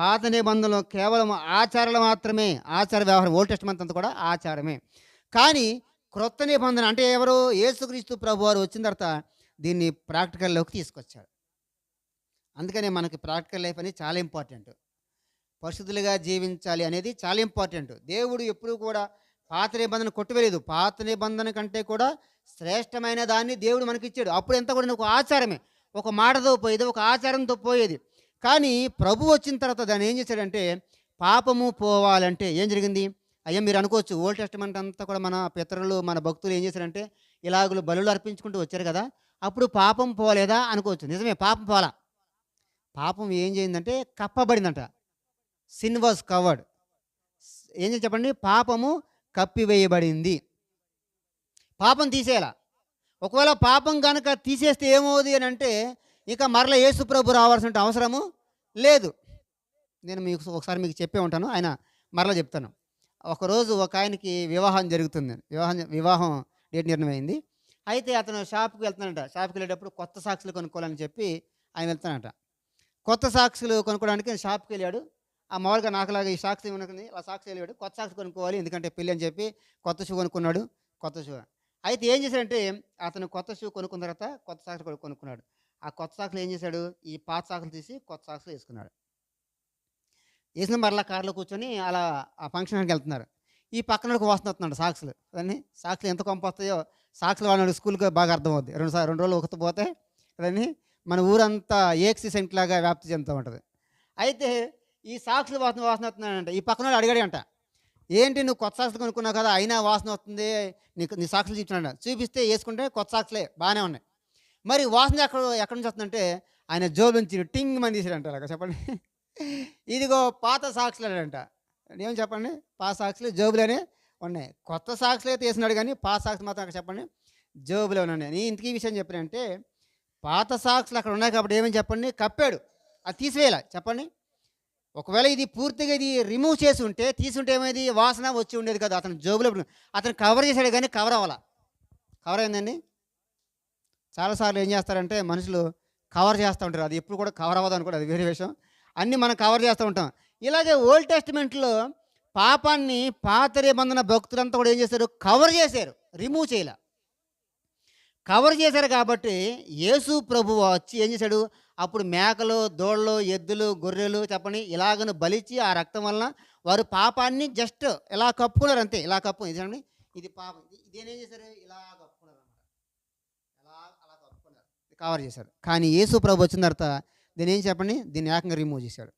పాత నిబంధనలు కేవలం ఆచారాలు మాత్రమే ఆచార వ్యవహారం ఓల్డ్ టెస్ట్మెంట్ అంతా కూడా ఆచారమే. కానీ క్రొత్త నిబంధన అంటే ఎవరు? యేసుక్రీస్తు ప్రభు వారు వచ్చిన తర్వాత దీన్ని ప్రాక్టికల్లోకి తీసుకొచ్చారు. అందుకనే మనకి ప్రాక్టికల్ లైఫ్ అనేది చాలా ఇంపార్టెంట్ పరిశుద్ధులుగా జీవించాలి అనేది చాలా ఇంపార్టెంట్ దేవుడు ఎప్పుడూ కూడా పాత నిబంధన కొట్టువేలేదు పాత నిబంధన కంటే కూడా శ్రేష్టమైన దాన్ని దేవుడు మనకి ఇచ్చాడు అప్పుడు ఎంత కూడా ఒక ఆచారమే. ఒక మాటతో పోయేది ఒక ఆచారంతో పోయేది. కానీ ప్రభు వచ్చిన తర్వాత దాన్ని ఏం చేశాడంటే పాపము పోవాలంటే ఏం జరిగింది? అయ్యా మీరు అనుకోవచ్చు ఓల్డ్ టెస్టమెంట్ అంతా కూడా మన పితరులు మన భక్తులు ఏం చేశారంటే ఇలాగులు బలులు అర్పించుకుంటూ వచ్చారు కదా అప్పుడు పాపం పోలేదా అనుకోవచ్చు. నిజమే పాపం పోలా పాపం ఏం చేయిందంటే కప్పబడిందంట. సిన్ వాజ్ కవర్డ్ ఏం చెప్పండి? పాపము కప్పివేయబడింది. పాపం తీసేయాల? ఒకవేళ పాపం కనుక తీసేస్తే ఏమవుతుంది అని అంటే ఇక మరల ఏసుప్రభు రావాల్సిన అవసరము లేదు. నేను మీకు ఒకసారి మీకు చెప్పే ఉంటాను. ఆయన మరలా చెప్తాను. ఒకరోజు ఒక ఆయనకి వివాహం జరుగుతుంది. వివాహం వివాహం డేట్ నిర్ణయమైంది. అయితే అతను షాప్కి వెళ్తున్నాడట. షాప్కి వెళ్ళేటప్పుడు కొత్త సాక్షులు కొనుక్కోవాలని చెప్పి ఆయన వెళ్తానంట కొత్త సాక్షులు కొనుక్కోవడానికి షాప్కి వెళ్ళాడు. ఆ మామూలుగా నాకులాగా ఈ సాక్షి ఉన్నది ఆ సాక్షి వెళ్ళాడు. కొత్త సాక్షి కొనుక్కోవాలి. ఎందుకంటే పెళ్ళి అని చెప్పి కొత్త షూ కొనుక్కున్నాడు. కొత్త షూ. అయితే ఏం చేశాడంటే అతను కొత్త షూ కొనుక్కున్న తర్వాత కొత్త సాక్షి కొనుక్కున్నాడు. ఆ కొత్త సాకులు ఏం చేశాడు? ఈ పాత సాకులు తీసి కొత్త సాకులు వేసుకున్నాడు. వేసిన మరలా కారులో కూర్చొని అలా ఆ ఫంక్షన్కి వెళ్తున్నారు. ఈ పక్కన వాసన వస్తున్నాడు సాక్షులు కదండి సాక్షులు ఎంత కొంప వస్తాయో సాక్షులు వాడినాడు స్కూల్కి బాగా అర్థమవుద్ది రెండు సార్ రెండు రోజులు ఒకటి పోతే మన ఊరంతా ఏక్సి సెంట్ లాగా వ్యాప్తి చెందుతూ ఉంటుంది. అయితే ఈ సాక్షులు వాసన వాసన వస్తున్నాడంట ఈ పక్కన అడిగాడు అంట. ఏంటి నువ్వు కొత్త సాక్షులు కొనుక్కున్నావు కదా అయినా వాసన వస్తుంది. నీకు నీ సాక్షులు చూపించాడు చూపిస్తే వేసుకుంటే కొత్త సాక్స్లే. బాగానే ఉన్నాయి. మరి వాసన ఎక్కడ ఎక్కడి నుంచి వస్తుందంటే ఆయన జోబు నుంచి టింగ్ మంది తీసాడంట అలాగ చెప్పండి. ఇదిగో పాత సాక్షులు అంట ఏం చెప్పండి? పాత సాక్షులు జోబులోనే ఉన్నాయి. కొత్త సాక్షులు అయితే వేసినాడు కానీ పాత సాక్షులు మాత్రం అక్కడ చెప్పండి. జోబులో ఉన్నాయి. నేను ఇంతకీ విషయం చెప్పానంటే పాత సాక్షులు అక్కడ ఉన్నాయి కాబట్టి ఏమని చెప్పండి? కప్పాడు. అది తీసివేయాల. చెప్పండి. ఒకవేళ ఇది పూర్తిగా ఇది రిమూవ్ చేసి ఉంటే తీసుంటే ఏమైంది? వాసన వచ్చి ఉండేది కదా. అతను జోబులో అతను కవర్ చేశాడు కానీ కవర్ అవ్వాలా. కవర్ అయిందండి? చాలాసార్లు ఏం చేస్తారంటే మనుషులు కవర్ చేస్తూ ఉంటారు. అది ఎప్పుడు కూడా కవర్ అవ్వదు అనుకోండి. అది వేరే విషయం. అన్నీ మనం కవర్ చేస్తూ ఉంటాం. ఇలాగే ఓల్డ్ టెస్ట్మెంట్లో పాపాన్ని పాత నిబంధన భక్తులంతా కూడా ఏం చేశారు? కవర్ చేశారు. రిమూవ్ చేయలే. కవర్ చేశారు కాబట్టి యేసు ప్రభు వచ్చి ఏం చేశాడు? అప్పుడు మేకలు దోళ్ళు ఎద్దులు గొర్రెలు చెప్పని ఇలాగను బలిచి ఆ రక్తం వలన వారు పాపాన్ని జస్ట్ ఇలా కప్పుకున్నారు అంతే. ఇలా కప్పు. ఇది ఇది పాపం. ఇదేం చేశారు? ఇలా కప్పు అన్నమాట ఎలా అలా కప్పుకున్నారు కవర్ చేశాడు. కానీ యేసు ప్రభు వచ్చిన తర్వాత దీని ఏం చెప్పండి? దీన్ని ఏకంగా రిమూవ్ చేశాడు.